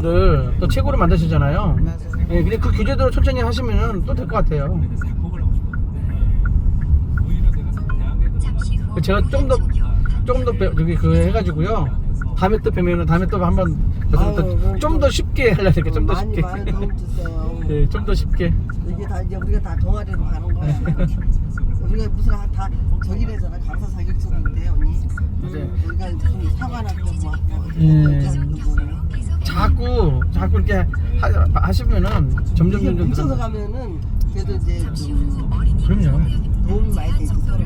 들을 또 최고로 만드시잖아요. 맞아요. 예, 근데 그 규제대로 천천히 하시면은 또될 것 같아요. 그 제가 조금 더 조금 더 배- 저기 그 해가지고요. 다음에 또 뵈면은 다음에 또 한번 아유, 좀 더 쉽게 하려니까 좀더 많이 쉽게. 많이 도움 주세요. 예, 좀 더 쉽게. 이게 다 이제 우리가 다 동아리로 가는 거야. 우리가 무슨 다- 다 저기래잖아 강사 자격증인데 언니. 네. 우리가 무슨 사관학교 뭐 예. 뭐 자꾸 자꾸 이렇게 하, 하시면은 점점 이게 점점 뭉쳐서 늘어나. 가면은 그래도 이제 좀 그럼요. 도움이 많이 되지 서로.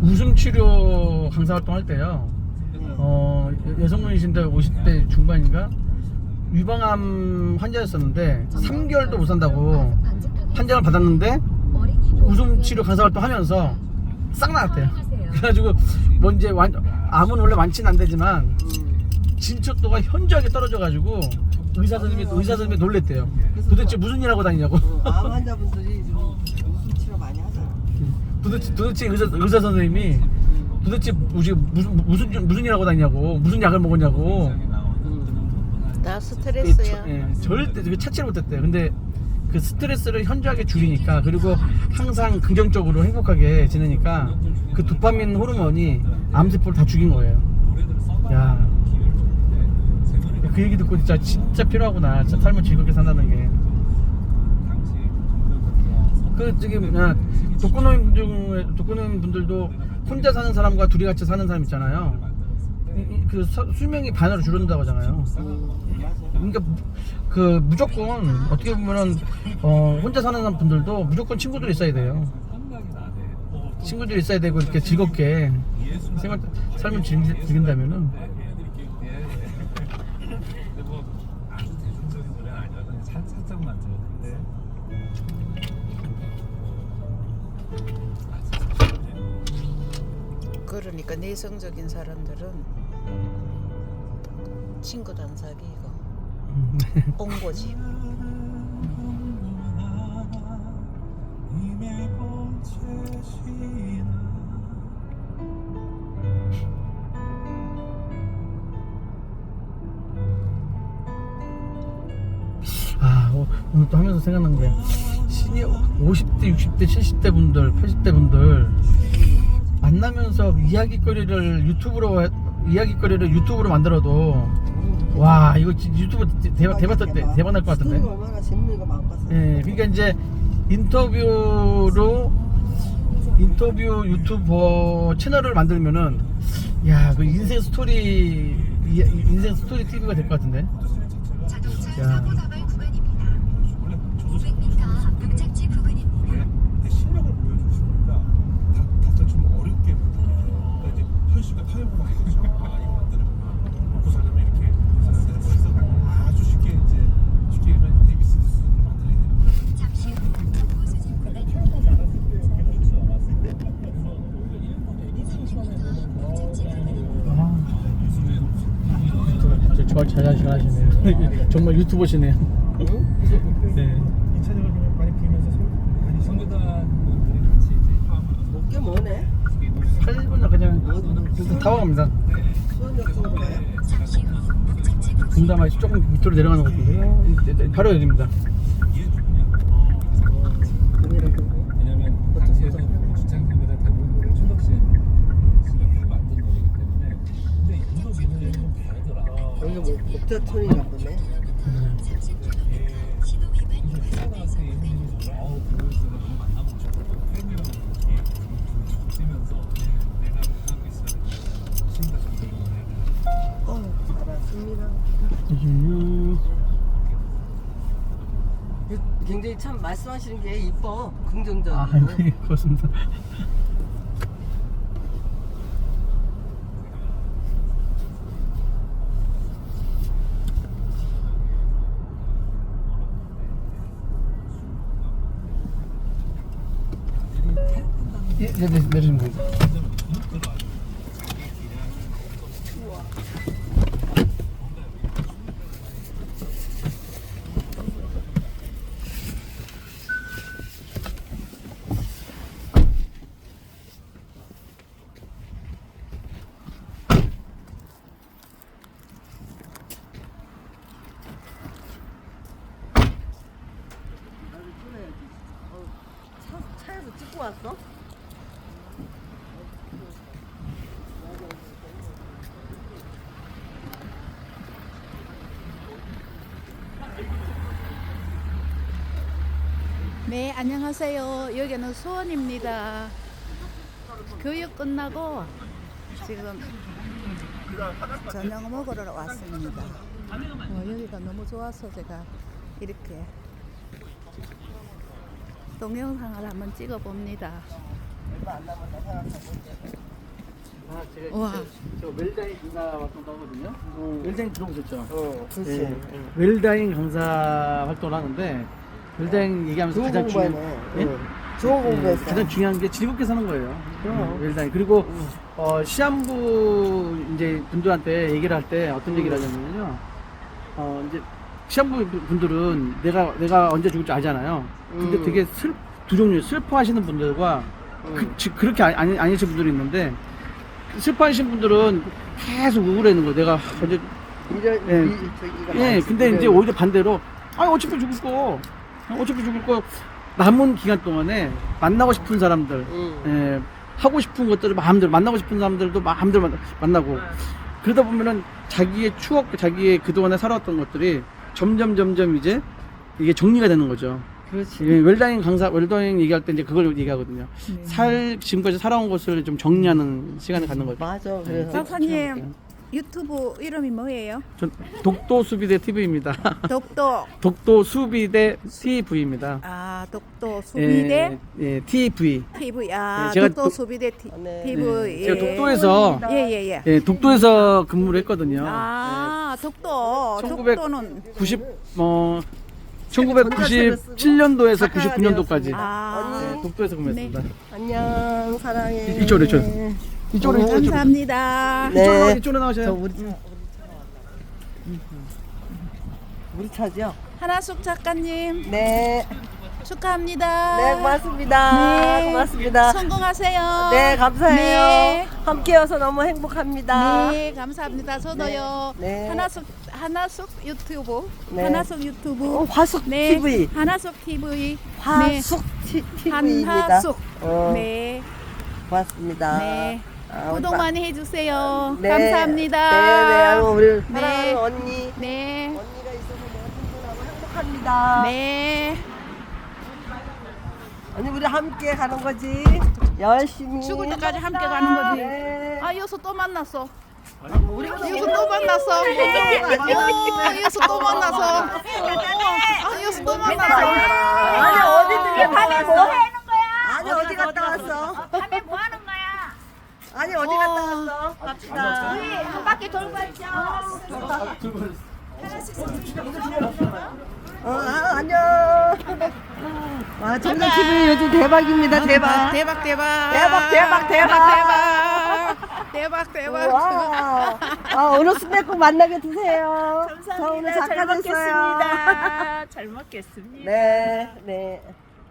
웃음 치료 강사 활동할 때요. 네. 어 여- 여성분이신데 50대 중반인가 유방암 환자였었는데 3개월도 못 산다고 판정을 받았는데 웃음 치료 강사 활동 하면서 싹 나왔대요. 그래가지고 뭐 이제 완 암은 원래 완치는 안 되지만 음. 진척도가 현저하게 떨어져가지고 의사 선생님이 의사 선생님이 놀랬대요. 도대체 무슨 일 하고 다니냐고. 어, 암 환자분들이 좀 웃음 치료 많이 하잖아. 도대체 도대체 의사 의사 선생님이 도대체 무슨 무슨 무슨 무슨 일 하고 다니냐고 무슨 약을 먹었냐고. 음. 다 예, 스트레스야. 저- 예, 절대 그 차치를 못했대요. 근데 그 스트레스를 현저하게 줄이니까 그리고 항상 긍정적으로 행복하게 지내니까 그 도파민 호르몬이 암세포를 다 죽인 거예요. 야. 그 얘기 듣고 진짜 진짜 필요하구나. 진짜 삶을 즐겁게 산다는 게. 그 저기 뭐냐 독거노인 중에 독거노인 분들도 혼자 사는 사람과 둘이 같이 사는 사람 있잖아요. 그 서- 수명이 반으로 줄어든다고 하잖아요. 그러니까 무- 그 무조건 어떻게 보면은 어 혼자 사는 분들도 무조건 친구들이 있어야 돼요. 친구들이 있어야 되고 이렇게 즐겁게 생활 삶을 즐긴다면은 그러니까 내성적인 사람들은 친구도 안 사귀고 온 거지. 아 어, 오늘 또 하면서 생각난 게 시니어 50대, 60대, 70대 분들, 80대 분들 만나면서 이야기거리를 유튜브로 해- 이야기거리를 유튜브로 만들어도 와 이거 진짜 유튜브 대박 대박 대- 대박 날 것 같은데. 얼마나 재밌는 거 많겠어. 예, 그러니까 이제 인터뷰로 인터뷰 유튜버 채널을 만들면은 야, 그 인생 스토리 이- 인생 스토리 TV가 될 것 같은데. 야, 내 실력을 보여주시니까 다, 다들 좀 어렵게 그러니까 이제 현실과 타협을 하는 거죠 아 이거 만들면 먹고 살려면 이렇게 살아야 되는 거에서 아주 쉽게 이제 쉽게 하면 ABC 수준을 만들어야 되는 거죠 아, 저, 저, 잘 잘하시네요. 정말 유튜버시네요. 네. 이 차량을 그냥 많이 부리면서 많이 분들이 같이 이제 포함을 꽤 머네. 8분 그냥 일단 타고 갑니다. 수원역으로 가요. 분담하시 조금 밑으로 내려가는 것 같은데요. 네, 네, 바로 여기입니다. 금이라 그러고. 왜냐면 당시에서 주창생보다 대부분 초덕신 시각을 만든 거기 때문에 근데 인도 민원이 좀 다르더라 여기 뭐 목자촌이나 보네. 코로나한테 이분이 아우 그래서 너무 만나보고 싶고 팬이랑 이렇게 뛰 신다 정도 어, 알았습니다. 음, 굉장히 참 말씀하시는 게 이뻐. 긍정적이고. 아, 네, 그렇습니다. 예, 예, 네, 내리면 됩니다. 차, 차에서 찍고 왔어? 안녕하세요. 여기는 수원입니다. 교육 끝나고 지금 저녁 먹으러 왔습니다. 어, 여기가 너무 좋아서 제가 이렇게 동영상을 한번 찍어 봅니다. 아, 제가 우와. 저, 저 웰다잉 강사 활동도 하거든요. 웰다잉 들어보셨죠? 어, 그렇지. 예. 웰다잉 강사 활동을 하는데 웰다잉 얘기하면서 좋은 가장 중요한 공부하네. 예? 응. 좋은 예, 공부했어. 가장 중요한 게 즐겁게 사는 거예요. 그럼. 예, 웰다잉. 그리고 어, 시한부 이제 분들한테 얘기를 할 때 어떤 얘기를 하냐면요. 어, 이제 시한부 분들은 내가 내가 언제 죽을지 알잖아요. 근데 음. 되게 슬, 두 종류 슬퍼하시는 분들과 그, 지- 그렇게 아니, 아니, 아니신 분들이 있는데 슬퍼하시는 분들은 계속 우울해하는 거예요. 내가 언제 이런 예. 이 저기가 예, 많지. 근데 이제 오히려 반대로, 아, 어차피 죽을 거, 어차피 죽을 거, 남은 기간 동안에 만나고 싶은 사람들, 음. 예, 하고 싶은 것들을 마음대로, 만나고 싶은 사람들도 마음대로 만나- 만나고, 그러다 보면은 자기의 추억, 자기의 그동안에 살아왔던 것들이 점점, 점점 이제 이게 정리가 되는 거죠. 그렇지. 예, 웰다잉 강사, 웰다잉 얘기할 때 이제 그걸 얘기하거든요. 네. 살, 지금까지 살아온 것을 좀 정리하는 시간을 갖는 거죠. 맞아. 그래서 박사님 유튜브 이름이 뭐예요? 전 독도 수비대 TV입니다. 독도 독도 수비대 TV입니다. 아 독도 수비대 예, 예, TV. TV 아 네, 제가 독도 독- 수비대 티- 네. TV 네, 예. 제가 독도에서 예예예. 예, 독도에서 근무를 했거든요. 아 독도 1900 독도는 90 어 1997년도에서 작가가 99년도까지 아 네, 독도에서 근무했습니다. 안녕 사랑해. 이쪽으로, 이쪽으로. 이쪽으로 이쪽으로 감사합니다. 네. 이쪽으로 이쪽으로 저 나오셔요. 우리 차. 우리 차죠? 하나숙 작가님 네. 축하합니다. 네 고맙습니다. 네. 고맙습니다. 성공하세요. 네 감사해요. 네. 함께여서 너무 행복합니다. 네, 감사합니다. 저도요. 네, 네. 하나숙 하나숙 유튜브, 네. 하나숙 유튜브, 어, 화숙 네, TV. 하나숙 TV, 화숙 티- 네, TV입니다. 한하숙, 어, 네, 고맙습니다. 네. 아, 구독 오빠. 많이 해주세요. 네. 감사합니다. 네, 네. 우리 네. 사랑하는 언니. 네, 언니가 있어서 내가 든든하고 행복합니다. 네. 언니 우리 함께 가는 거지. 열심히. 죽을 때까지 함께 가는 거지. 네. 아, 이어서 또 만났어. 이어서 또 만났어. 오, 이어서 또 만났어. 아, 이어서 또 만났어. 아니 어디 밤에 뭐 하는 거야? 아니 어디 갔다 왔어? 아니 어디 갔다 왔어? 갑시다. 우리 한 바퀴 돌고 있죠. 어, 아, 안녕. 와, 전남 TV 요즘 대박입니다. 대박. 대박, 대박. 대박, 대박, 대박. 대박, 대박. 와, 아, 오늘 순대 꼭 만나게 드세요. 저 오늘 잘 작가 됐어요. 먹겠습니다. 잘 먹겠습니다. 네, 네.